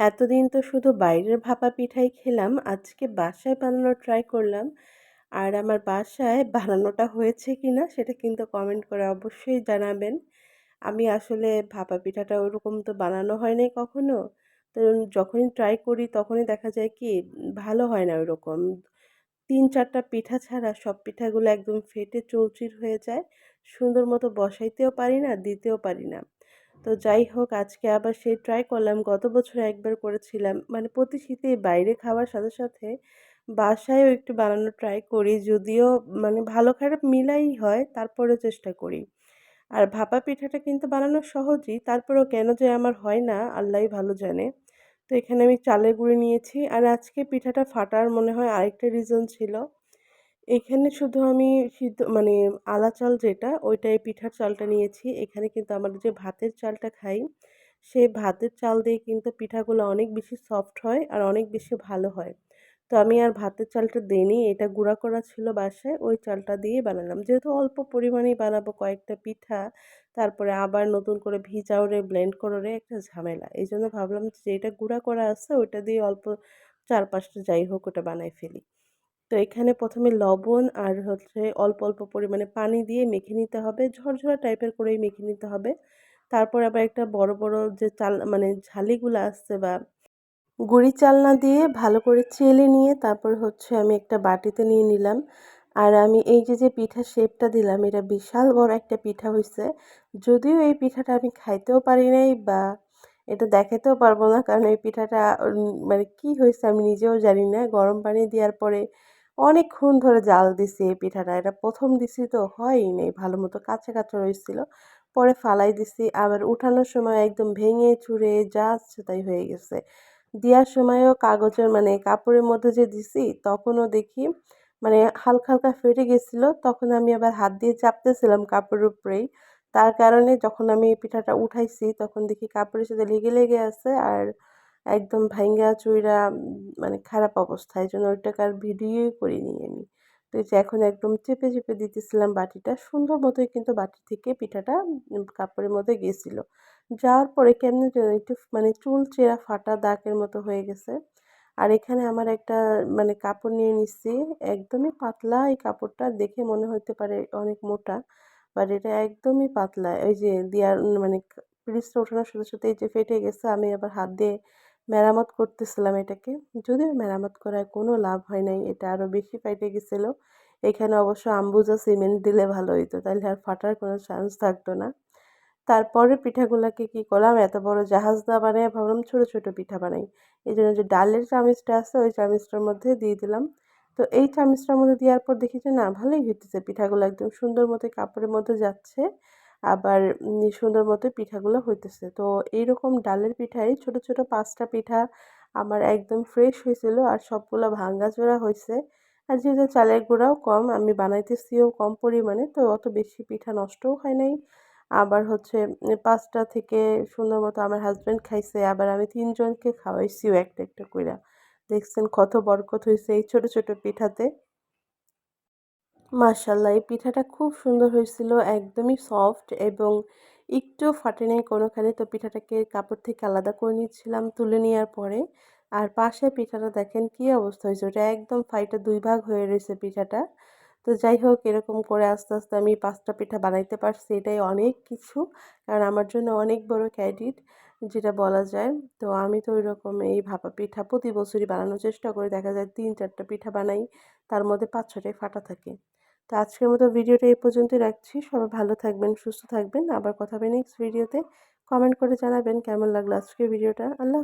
এতদিন তো শুধু বাইরের ভাপা পিঠাই খেলাম, আজকে বাসায় বানানো ট্রাই করলাম। আর আমার বাসায় বানানোটা হয়েছে কি না সেটা কিন্তু কমেন্ট করে অবশ্যই জানাবেন। আমি আসলে ভাপা পিঠাটা ওরকম তো বানানো হয় নাই কখনো। তো যখনই ট্রাই করি তখনই দেখা যায় কি ভালো হয় না ওরকম। তিন চারটা পিঠা ছাড়া সব পিঠাগুলো একদম ফেটে চৌচির হয়ে যায়। সুন্দর মতো বসাইতেও পারি না, দিতেও পারি না। তো যাই হোক, আজকে আবার সেই ট্রাই করলাম। গত বছর একবার করেছিলাম। মানে প্রতি শীতে বাইরে খাওয়ার সাথে সাথে বাসায়ও একটু বানানো ট্রাই করি। যদিও মানে ভালো খারাপ মিলাই হয়, তারপরেও চেষ্টা করি। আর ভাপা পিঠাটা কিন্তু বানানো সহজই, তারপরেও কেন যে আমার হয় না আল্লাহই ভালো জানে। তো এখানে আমি চালের গুঁড়ি নিয়েছি। আর আজকে পিঠাটা ফাটার মনে হয় আরেকটা রিজন ছিল। এখানে শুধু আমি সিদ্ধ মানে আলা চাল যেটা, ওইটাই পিঠার চালটা নিয়েছি। এখানে কিন্তু আমরা যে ভাতের চালটা খাই সেই ভাতের চাল দিয়ে কিন্তু পিঠাগুলো অনেক বেশি সফট হয় আর অনেক বেশি ভালো হয়। তো আমি আর ভাতের চালটা দিইনি, এটা গুঁড়া করা ছিল বাসায়, ওই চালটা দিয়ে বানালাম। যেহেতু অল্প পরিমাণেই বানাবো কয়েকটা পিঠা, তারপরে আবার নতুন করে ভিজাওরে ব্লেন্ড করে একটা ঝামেলা। এই জন্য ভাবলাম যে এটা গুঁড়া করা আছে, ওইটা দিয়ে অল্প চার পাঁচটা যাই হোক, ওটা বানাই ফেলি। তো এখানে প্রথমে লবণ আর হচ্ছে অল্প অল্প পরিমাণে পানি দিয়ে মেখে নিতে হবে। ঝরঝরা টাইপের করেই মেখে নিতে হবে। তারপর আবার একটা বড় বড় যে চাল মানে ঝালিগুলো আসছে বা গুঁড়ি চালনা দিয়ে ভালো করে চেলে নিয়ে তারপর হচ্ছে আমি একটা বাটিতে নিয়ে নিলাম। আর আমি এই যে যে পিঠা শেপটা দিলাম, এটা বিশাল বড় একটা পিঠা হয়েছে যদিও এই পিঠাটা আমি খাইতেও পারি নাই বা এটা দেখাতেও পারব না, কারণ এই পিঠাটা মানে কি হয়েছে আমি নিজেও জানি না। গরম পানি দেওয়ার পরে অনেকক্ষণ ধরে জাল দিছি এই পিঠাটা। এটা প্রথম দিছি তো হয়ই নেই, ভালো মতো কাঁচা কাঁচা রয়েছিল পরে ফালাই দিছি, আবার উঠানোর সময় একদম ভেঙে চুরে যা তাই হয়ে গেছে। দেওয়ার সময়ও কাগজের মানে কাপড়ের মধ্যে যে দিছি, তখনও দেখি মানে হালকা হালকা ফেটে গেছিল। তখন আমি আবার হাত দিয়ে চাপতেছিলাম কাপড়ের উপরেই। তার কারণে যখন আমি পিঠাটা উঠাইছি, তখন দেখি কাপড়ের সাথে লেগে লেগে আছে আর একদম ভাইঙ্গা চুইরা মানে খারাপ অবস্থা। এই জন্য ওইটাকে আর ভিডিওই করিনি আমি। তো এই যে এখন একদম চেপে চেপে দিতেছিলাম বাটিটা, সুন্দর মতোই কিন্তু বাটি থেকে পিঠাটা কাপড়ের মধ্যে গেছিল যাওয়ার পরে কেমন একটু মানে চুল চেরা ফাটা দাগের মতো হয়ে গেছে। আর এখানে আমার একটা মানে কাপড় নিয়ে নিচ্ছি। একদমই পাতলা এই কাপড়টা, দেখে মনে হতে পারে অনেক মোটা, বাট এটা একদমই পাতলা। ওই যে দেওয়ার মানে ফ্রিজটা ওঠানোর সাথে সাথে এই যে ফেটে গেছে, আমি আবার হাত দিয়ে মেরামত করতেছিলাম এটাকে। যদিও মেরামত করায় কোনো লাভ হয় নাই, এটা আরও বেশি ফাইটে গেছিল। এখানে অবশ্য আম্বুজা সিমেন্ট দিলে ভালো হইতো তাহলে আর ফাটার কোনো চান্স থাকতো না। তারপরে পিঠাগুলোকে কি করলাম, এত বড় জাহাজ না বানাই ভাবলাম ছোটো ছোটো পিঠা বানাই। এই জন্য যে ডালের চামিচটা আছে, ওই চামিচটার মধ্যে দিয়ে দিলাম। তো এই চামিচটার মধ্যে দেওয়ার পর দেখি যে না, ভালোই হইতেছে, পিঠাগুলো একদম সুন্দর মতো কাপড়ের মধ্যে যাচ্ছে। আবার সুন্দর মতো পিঠাগুলো হইতেছে। তো এইরকম ডালের পিঠাই ছোট ছোট পাঁচটা পিঠা আমার একদম ফ্রেশ হয়েছিল আর সবগুলো ভাঙ্গাচোরা হয়েছে আর যেহেতু চালের গুঁড়াও কম, আমি বানাইতেছিও কম পরিমাণে, তো অত বেশি পিঠা নষ্টও হয় নাই। আবার হচ্ছে পাঁচটা থেকে সুন্দর মতো আমার হাজব্যান্ড খাইছে, আবার আমি তিনজনকে খাওয়াইছিও একটা একটা কইরা। দেখছেন কত বরকত হয়েছে এই ছোট ছোট পিঠাতে। মাশাল্লাহ, এই পিঠাটা খুব সুন্দর হয়েছিল, একদমই সফট এবং একটু ফাটে নেই কোনোখানে। তো পিঠাটাকে কাপড় থেকে আলাদা করে নিচ্ছিলাম তুলে নেওয়ার পরে। আর পাশে পিঠাটা দেখেন কি অবস্থা হয়েছে, ওটা একদম ফাইটা দুই ভাগ হয়ে রয়েছে পিঠাটা। তো যাই হোক, এরকম করে আস্তে আস্তে আমি পাঁচটা পিঠা বানাইতে পারছি, এটাই অনেক কিছু। কারণ আমার জন্য অনেক বড় ক্যাডিট যেটা বলা যায়। তো আমি তো ওইরকম এই ভাপা পিঠা প্রতি বছরই বানানোর চেষ্টা করি। দেখা যায় তিন চারটা পিঠা বানাই, তার মধ্যে পাঁচ ছটাই ফাটা থাকে। তো আজকের মতো ভিডিওটা এই পর্যন্তই রাখছি। সবাই ভালো থাকবেন, সুস্থ থাকবেন। আবার কথা হবে নেক্সট ভিডিওতে কমেন্ট করে জানাবেন কেমন লাগল আজকের ভিডিওটা আল্লাহ